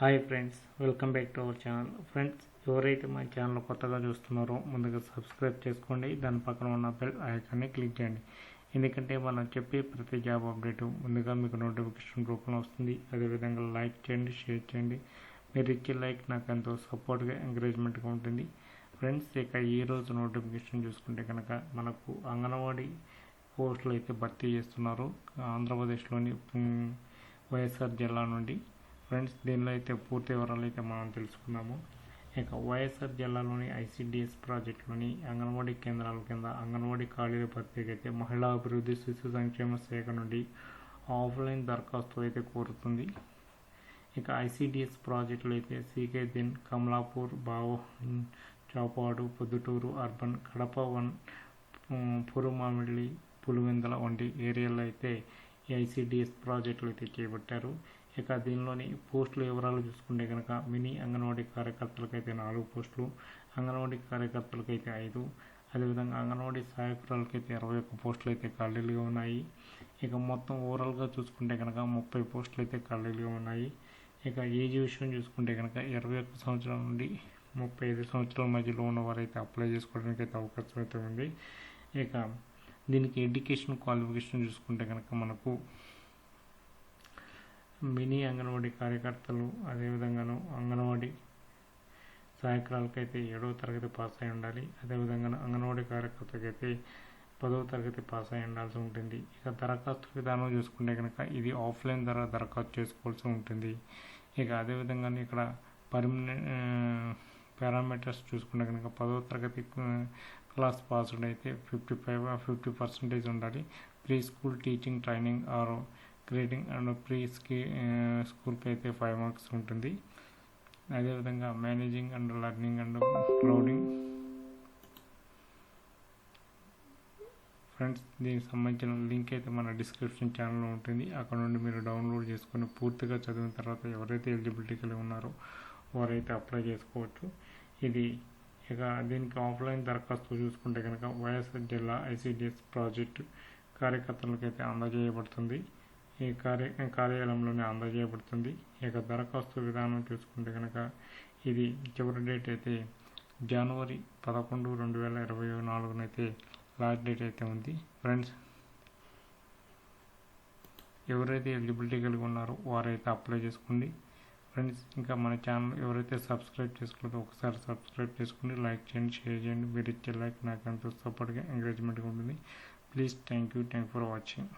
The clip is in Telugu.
Hi friends welcome back to our channel friends ఎవరైతే మా ఛానల్ కొత్తగా చూస్తున్నారో ముందుగా సబ్స్క్రైబ్ చేసుకోండి. దాని పక్కన ఉన్న బెల్ ఐకాన్ని క్లిక్ చేయండి. ఎందుకంటే మనం చెప్పే ప్రతి జాబ్ అప్డేట్ ముందుగా మీకు నోటిఫికేషన్ రూపంలో వస్తుంది. అదేవిధంగా లైక్ చేయండి షేర్ చేయండి. మీరు ఇచ్చే లైక్ నాకు ఎంతో సపోర్ట్గా ఎంకరేజ్మెంట్గా ఉంటుంది. ఫ్రెండ్స్ ఇక ఈరోజు నోటిఫికేషన్ చూసుకుంటే కనుక మనకు అంగన్వాడీ పోస్టులు అయితే భర్తీ చేస్తున్నారు. ఆంధ్రప్రదేశ్లోని వైఎస్ఆర్ జిల్లా నుండి. ఫ్రెండ్స్ దీనిలో అయితే పూర్తి వివరాలు అయితే మనం తెలుసుకుందాము. ఇక వైఎస్ఆర్ జిల్లాలోని ఐసిడిఎస్ ప్రాజెక్టులోని అంగన్వాడీ కేంద్రాల కింద అంగన్వాడీ ఖాళీల భర్తీకి అయితే మహిళా అభివృద్ధి శిశు సంక్షేమ శాఖ నుండి ఆఫ్లైన్ దరఖాస్తు అయితే కోరుతుంది. ఇక ఐసిడిఎస్ ప్రాజెక్టులు అయితే సీకే దిన్ కమలాపూర్ బావో చాపాడు పొద్దుటూరు అర్బన్ కడప వన్ పురుమామిడి పులివెందల వంటి ఏరియాలో అయితే ఈ ఐసిడిఎస్ ప్రాజెక్టులు అయితే చేపట్టారు. ఇక దీనిలోని పోస్టుల వివరాలు చూసుకుంటే కనుక మినీ అంగన్వాడీ కార్యకర్తలకైతే నాలుగు పోస్టులు అంగన్వాడీ కార్యకర్తలకైతే ఐదు అదేవిధంగా అంగన్వాడీ సహాయకురాలకైతే అయితే ఇరవై ఒక్క పోస్టులు అయితే ఖాళీలుగా ఉన్నాయి. ఇక మొత్తం ఓవరాల్గా చూసుకుంటే కనుక ముప్పై పోస్టులు అయితే ఖాళీలుగా ఉన్నాయి. ఇక ఏజ్ విషయం చూసుకుంటే కనుక ఇరవై ఒక్క సంవత్సరాల నుండి ముప్పై ఐదు సంవత్సరాల మధ్యలో ఉన్నవారైతే అప్లై చేసుకోవడానికి అయితే అవకాశం అయితే ఉంది. ఇక దీనికి ఎడ్యుకేషన్ క్వాలిఫికేషన్ చూసుకుంటే కనుక మనకు మినీ అంగన్వాడీ కార్యకర్తలు అదేవిధంగాను అంగన్వాడీ సహాయకురాలకైతే ఏడవ తరగతి పాస్ అయి ఉండాలి. అదేవిధంగా అంగన్వాడీ కార్యకర్తకైతే పదవ తరగతి పాస్ అయి ఉండాల్సి ఉంటుంది. ఇక దరఖాస్తు విధానం చూసుకుంటే కనుక ఇది ఆఫ్లైన్ ద్వారా దరఖాస్తు చేసుకోవాల్సి ఉంటుంది. ఇక అదేవిధంగా ఇక్కడ పర్మనెంట్ పారామీటర్స్ చూసుకుంటే కనుక పదవ తరగతి క్లాస్ పాస్డ్ అయితే ఫిఫ్టీ ఫైవ్ ఫిఫ్టీ పర్సెంటేజ్ ఉండాలి. Pre school teaching training or grading and pre ski స్కూల్కి అయితే ఫైవ్ మార్క్స్ ఉంటుంది. అదేవిధంగా managing and learning and clouding friends దీనికి సంబంధించిన లింక్ అయితే మన డిస్క్రిప్షన్ ఛానల్లో ఉంటుంది. అక్కడ నుండి మీరు డౌన్లోడ్ చేసుకొని పూర్తిగా చదివిన తర్వాత ఎవరైతే ఎలిజిబిలిటీ కలిగి ఉన్నారో వారైతే అప్లై చేసుకోవచ్చు. ఇది ఇక దీనికి ఆఫ్లైన్ దరఖాస్తు చూసుకుంటే కనుక వైఎస్ఆర్ జిల్లా ఐసిడిఎస్ ప్రాజెక్టు కార్యకర్తలకు అయితే అందజేయబడుతుంది. ఈ కార్య కార్యాలయంలోనే అందజేయబడుతుంది. ఇక దరఖాస్తు విధానం చూసుకుంటే కనుక ఇది చివరి డేట్ అయితే జనవరి పదకొండు రెండు వేల ఇరవై నాలుగునైతే లాస్ట్ డేట్ అయితే ఉంది. ఫ్రెండ్స్ ఎవరైతే ఎలిజిబిలిటీ కలిగి ఉన్నారో వారైతే అప్లై చేసుకోండి. ఫ్రెండ్స్ ఇంకా మన ఛానల్ ఎవరైతే సబ్స్క్రైబ్ చేసుకోలేదో ఒకసారి సబ్స్క్రైబ్ చేసుకోండి లైక్ చేయండి షేర్ చేయండి. మీరు ఇచ్చే లైక్ నాకు ఎంతో సపోర్ట్గా ఎంకరేజ్మెంట్గా ఉంటుంది. Please thank you thank for watching.